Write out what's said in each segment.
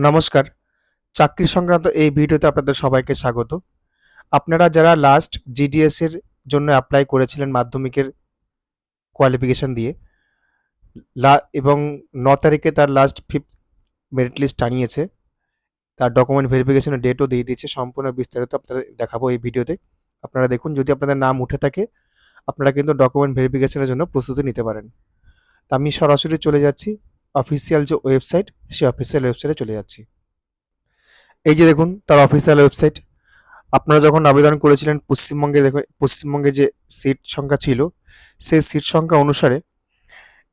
নমস্কার। চাকরি সংক্রান্ত এই ভিডিওতে আপনাদের সবাইকে স্বাগত। আপনারা যারা লাস্ট জিডিএস এর জন্য অ্যাপ্লাই করেছিলেন মাধ্যমিকের কোয়ালিফিকেশন দিয়ে, লা- এবং ন তারিখে তার লাস্ট ফিফথ মেরিট লিস্ট টানিয়েছে। তার ডকুমেন্ট ভেরিফিকেশনের ডেটও দিয়ে দিয়েছে। সম্পূর্ণ বিস্তারিত আপনাদের দেখাবো এই ভিডিওতে। আপনারা দেখুন, যদি আপনাদের নাম উঠে থাকে, আপনারা কিন্তু ডকুমেন্ট ভেরিফিকেশনের জন্য প্রস্তুতি নিতে পারেন। তা আমি সরাসরি চলে যাচ্ছি। অফিসিয়াল যে ওয়েবসাইট সেই অফিসিয়াল ওয়েবসাইটে চলে যাচ্ছি। এই যে দেখুন, তার অফিসিয়াল ওয়েবসাইট আপনারা যখন আবেদন করেছিলেন পশ্চিমবঙ্গে দেখুন পশ্চিমবঙ্গে যে সিট সংখ্যা ছিল, সেই সিট সংখ্যা অনুসারে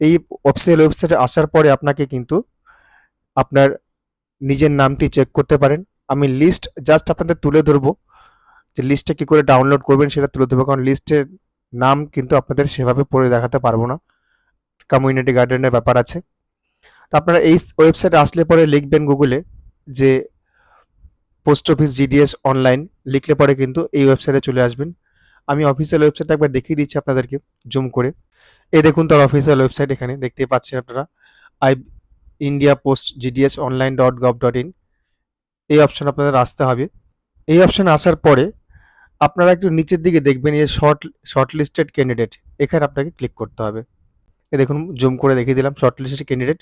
এই অফিসিয়াল ওয়েবসাইটে আসার পরে আপনাকে কিন্তু আপনার নিজের নামটি চেক করতে পারেন। আমি লিস্ট জাস্ট আপনাদের তুলে ধরবো, যে লিস্টটা কী করে ডাউনলোড করবেন সেটা তুলে ধরবো, কারণ লিস্টের নাম কিন্তু আপনাদের সেভাবে পড়ে দেখাতে পারব না। কমিউনিটি গার্ডেনের ব্যাপার আছে। তো আপনারা এই ওয়েবসাইটে আসলে পরে লিখবেন গুগলে যে পোস্ট অফিস জিডিএস অনলাইন লিখলে পরে কিন্তু এই ওয়েবসাইটে চলে আসবেন। আমি অফিসিয়াল ওয়েবসাইটটা একবার দেখিয়ে দিচ্ছি আপনাদেরকে জুম করে। এই দেখুন তার অফিসিয়াল ওয়েবসাইট এখানে, দেখতে পাচ্ছেন আপনারা। I India post GDS online dot gov dot in এই অপশন আপনাদের আসতে হবে। এই অপশনে আসার পরে আপনারা একটু নিচের দিকে দেখবেন এই শর্ট শর্ট লিস্টেড ক্যান্ডিডেট এখানে আপনাকে ক্লিক করতে হবে। এ দেখুন জুম করে দেখিয়ে দিলাম শর্ট লিস্টেড ক্যান্ডিডেট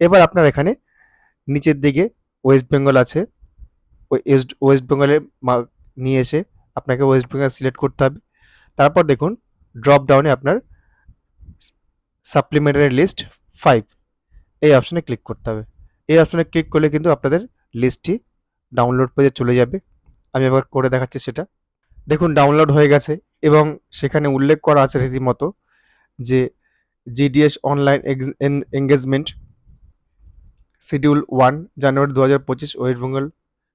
এবার আপনার এখানে নিচের দিকে ওয়েস্ট বেঙ্গল আছে। ওয়েস্ট ওয়েস্ট বেঙ্গলে নিয়ে এসে আপনাকে ওয়েস্ট বেঙ্গল সিলেক্ট করতে হবে। তারপর দেখুন ড্রপ ডাউনে আপনার সাপ্লিমেন্টারি লিস্ট ফাইভ এই অপশানে ক্লিক করতে হবে। এই অপশানে ক্লিক করলে কিন্তু আপনাদের লিস্টটি ডাউনলোড পেজে চলে যাবে। আমি এবার করে দেখাচ্ছি সেটা। দেখুন ডাউনলোড হয়ে গেছে এবং সেখানে উল্লেখ করা আছে রীতিমতো যে GDS online engagement schedule one January দু হাজার পঁচিশ West Bengal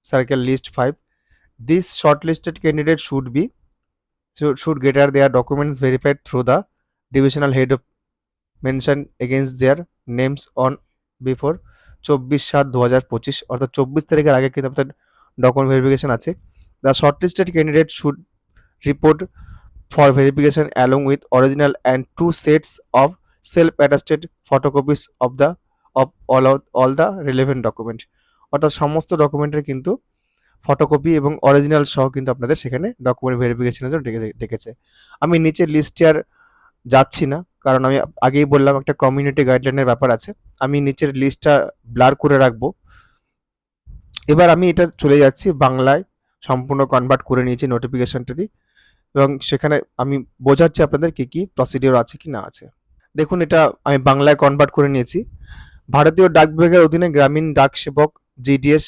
circle list five this shortlisted candidate should be should, should get their documents verified through the divisional head of mention against their names on before চব্বিশ সাত দু হাজার পঁচিশ অর্থাৎ চব্বিশ তারিখের আগে কিন্তু আপনার ডকুমেন্ট ভেরিফিকেশন আছে। The shortlisted candidate should report for verification along with original and two sets of self attested photocopies of the of all all the relevant document অর্থাৎ সমস্ত ডকুমেন্টের কিন্তু ফটোকপি এবং অরিজিনাল সহ কিন্তু আপনাদের সেখানে ডকুমেন্ট ভেরিফিকেশনের জন্য ডেকে ডেকেছে। আমি নিচের লিস্টে আর যাচ্ছি না, কারণ আমি আগেই বললাম একটা কমিউনিটি গাইডলাইনের ব্যাপার আছে। আমি নিচের লিস্টটা ব্লার করে রাখব। এবার আমি এটা চলে যাচ্ছি বাংলায় সম্পূর্ণ কনভার্ট করে নিয়েছি নোটিফিকেশনটাতে এবং সেখানে আমি বোঝাচ্ছি আপনাদের কি কি প্রসিডিওর আছে কি না আছে। দেখুন এটা আমি বাংলায় কনভার্ট করে নিয়েছি। ভারতীয় ডাক বিভাগের অধীনে গ্রামীণ ডাক সেবক জিডিএস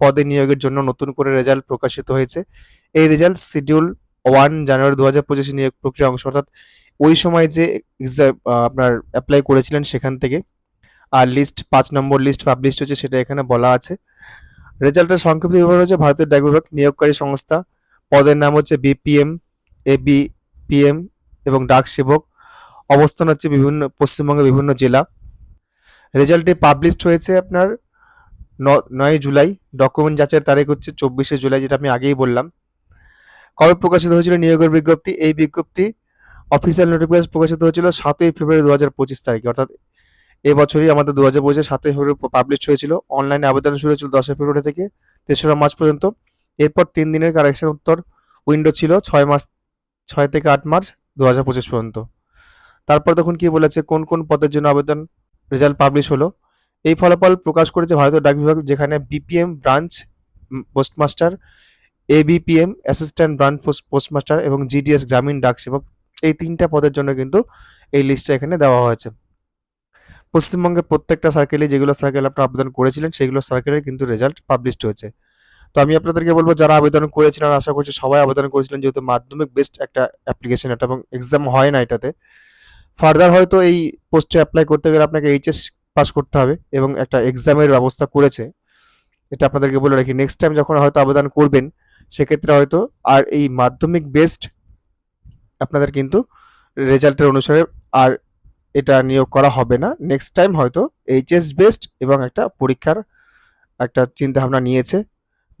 পদে নিয়োগের জন্য নতুন করে রেজাল্ট প্রকাশিত হয়েছে। এই রেজাল্ট শিডিউল ওয়ান জানুয়ারি দু হাজার পঁচিশে নিয়োগ প্রক্রিয়া অংশ, অর্থাৎ ওই সময় যে আপনার অ্যাপ্লাই করেছিলেন সেখান থেকে। আর লিস্ট পাঁচ নম্বর লিস্ট পাবলিশ হয়েছে, সেটা এখানে বলা আছে। রেজাল্টের সংক্ষিপ্ত বিবরণ হচ্ছে ভারতের ডাক বিভাগ নিয়োগকারী সংস্থা। পদের নাম হচ্ছে বিপিএম এবি পিএম এবং ডাক সেবক। অবস্থান হচ্ছে বিভিন্ন, পশ্চিমবঙ্গের বিভিন্ন জেলা। রেজাল্টটি পাবলিশড হয়েছে আপনার নয় জুলাই। ডকুমেন্ট যাচাইয়ের তারিখ হচ্ছে চব্বিশে জুলাই, যেটা আমি আগেই বললাম। কবে প্রকাশিত হয়েছিল নিয়োগের বিজ্ঞপ্তি? এই বিজ্ঞপ্তি অফিসিয়াল নোটিফিকেশন প্রকাশিত হয়েছিল সাতই ফেব্রুয়ারি দু হাজার পঁচিশ তারিখে। অর্থাৎ এবছরই আমাদের দু হাজার পঁচিশে সাতই ফেব্রুয়ারি পাবলিশ হয়েছিল। অনলাইনে আবেদন শুরু হয়েছিল দশই ফেব্রুয়ারি থেকে তেসরা মার্চ পর্যন্ত। এরপর তিন দিনের কারেকশন উত্তর উইন্ডো ছিল ছয় মাস, ছয় থেকে আট মার্চ দু হাজার পঁচিশ পর্যন্ত। তারপর দেখুন কি বলেছে, কোন কোন পদের জন্য আবেদন রেজাল্ট পাবলিশ হলো। এই ফলাফল প্রকাশ করেছে ভারতীয় ডাক বিভাগ, যেখানে BPM branch postmaster ABPM assistant branch postmaster এবং জিডিএস গ্রামীণ ডাক সেবক, এই তিনটা পদের জন্য কিন্তু এই লিস্টটা এখানে দেওয়া হয়েছে। পশ্চিমবঙ্গের প্রত্যেকটা সার্কেলে যেগুলো সার্কেল আপনারা আবেদন করেছিলেন, সেগুলো সার্কেলের কিন্তু রেজাল্ট পাবলিশড হয়েছে। তো আমি আপনাদেরকে বলব, যারা আবেদন করেছিলেন, আশা করছি সবাই আবেদন করেছিলেন, যেহেতু মাধ্যমিক বেস্ট একটা অ্যাপ্লিকেশন এটা এবং এক্সাম হয় না এটাতে। ফার্দার হয়তো এই পোস্টে অ্যাপ্লাই করতে গেলে আপনাকে এইচএস পাস করতে হবে এবং একটা এক্সামের ব্যবস্থা করেছে। এটা আপনাদেরকে বলে রাখি। নেক্সট টাইম যখন হয়তো আবেদন করবেন, সেক্ষেত্রে হয়তো আর এই মাধ্যমিক বেস্ট আপনাদের কিন্তু রেজাল্টের অনুসারে আর এটা নিয়োগ করা হবে না। নেক্সট টাইম হয়তো এইচএস বেস্ট এবং একটা পরীক্ষার একটা চিন্তা ভাবনা নিয়েছে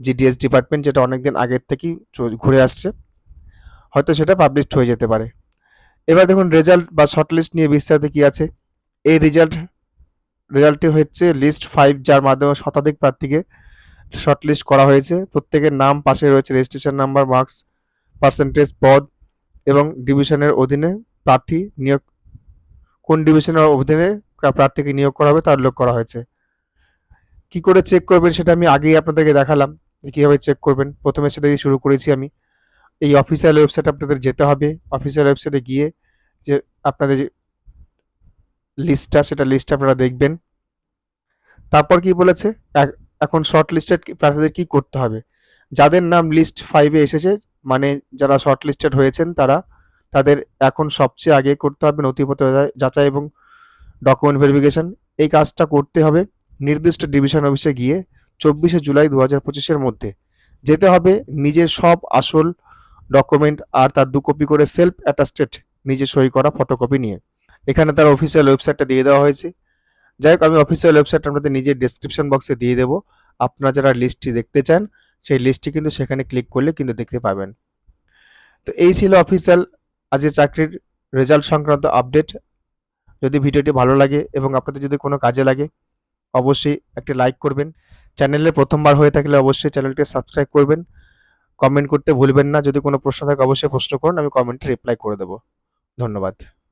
জিডিএস ডিপার্টমেন্ট যেটা অনেকদিন আগের থেকেই ঘুরে আসছে, হয়তো সেটা পাবলিশড হয়ে যেতে পারে। এবার দেখুন রেজাল্ট বা শর্টলিস্ট নিয়ে বিস্তারিত কি আছে। এই রেজাল্ট রেজাল্টটি হচ্ছে লিস্ট ফাইভ যার মাধ্যমে শতাধিক প্রার্থীকে শর্ট লিস্ট করা হয়েছে। প্রত্যেকের নাম পাশে রয়েছে রেজিস্ট্রেশন নাম্বার মার্কস পার্সেন্টেজ পদ এবং ডিভিশনের অধীনে প্রার্থী নিয়োগ, কোন ডিভিশনের অধীনে প্রার্থীকে নিয়োগ করা হবে তার উল্লেখ করা হয়েছে। কি করে চেক করবেন সেটা আমি আগেই আপনাদেরকে দেখালাম কীভাবে চেক করবেন। প্রথমে সেটা দিয়ে শুরু করেছি আমি। এই অফিসিয়াল ওয়েবসাইট আপনাদের যেতে হবে। অফিসিয়াল ওয়েবসাইটে গিয়ে যে আপনাদের যে লিস্টটা সেটা লিস্ট আপনারা দেখবেন। তারপর কি বলেছে? এখন শর্ট লিস্টেড প্রার্থীদের কি করতে হবে? যাদের নাম লিস্ট ফাইভে এসেছে মানে যারা শর্ট লিস্টেড হয়েছেন তারা, তাদের এখন সবচেয়ে আগে করতে হবে নথিপত্র যাচাই এবং ডকুমেন্ট ভেরিফিকেশন এই কাজটা করতে হবে নির্দিষ্ট ডিভিশন অফিসে গিয়ে চব্বিশে জুলাই দু হাজার পঁচিশের মধ্যে। যেতে হবে নিজের সব আসল ডকুমেন্ট আর তার দু কপি করে সেলফ অ্যাটাস্টেড নিজে সই করা ফটোকপি নিয়ে। এখানে তার অফিসিয়াল ওয়েবসাইটটা দিয়ে দেওয়া হয়েছে। যাই হোক আমি অফিসিয়াল ওয়েবসাইট আপনাদের নিজের ডেসক্রিপশন বক্সে দিয়ে দেবো। আপনারা যারা লিস্টটি দেখতে চান, সেই লিস্টটি কিন্তু সেখানে ক্লিক করলে কিন্তু দেখতে পাবেন। তো এই ছিল অফিসিয়াল আজকে চাকরির রেজাল্ট সংক্রান্ত আপডেট যদি ভিডিওটি ভালো লাগে এবং আপনাদের যদি কোনো কাজে লাগে, অবশ্যই একটি লাইক করবেন। চ্যানেলে প্রথমবার হয়ে থাকলে অবশ্যই চ্যানেলটি সাবস্ক্রাইব করবেন। কমেন্ট করতে ভুলবেন না। যদি কোনো প্রশ্ন থাকে, অবশ্যই প্রশ্ন করুন, আমি কমেন্টে রিপ্লাই করে দেবো। ধন্যবাদ।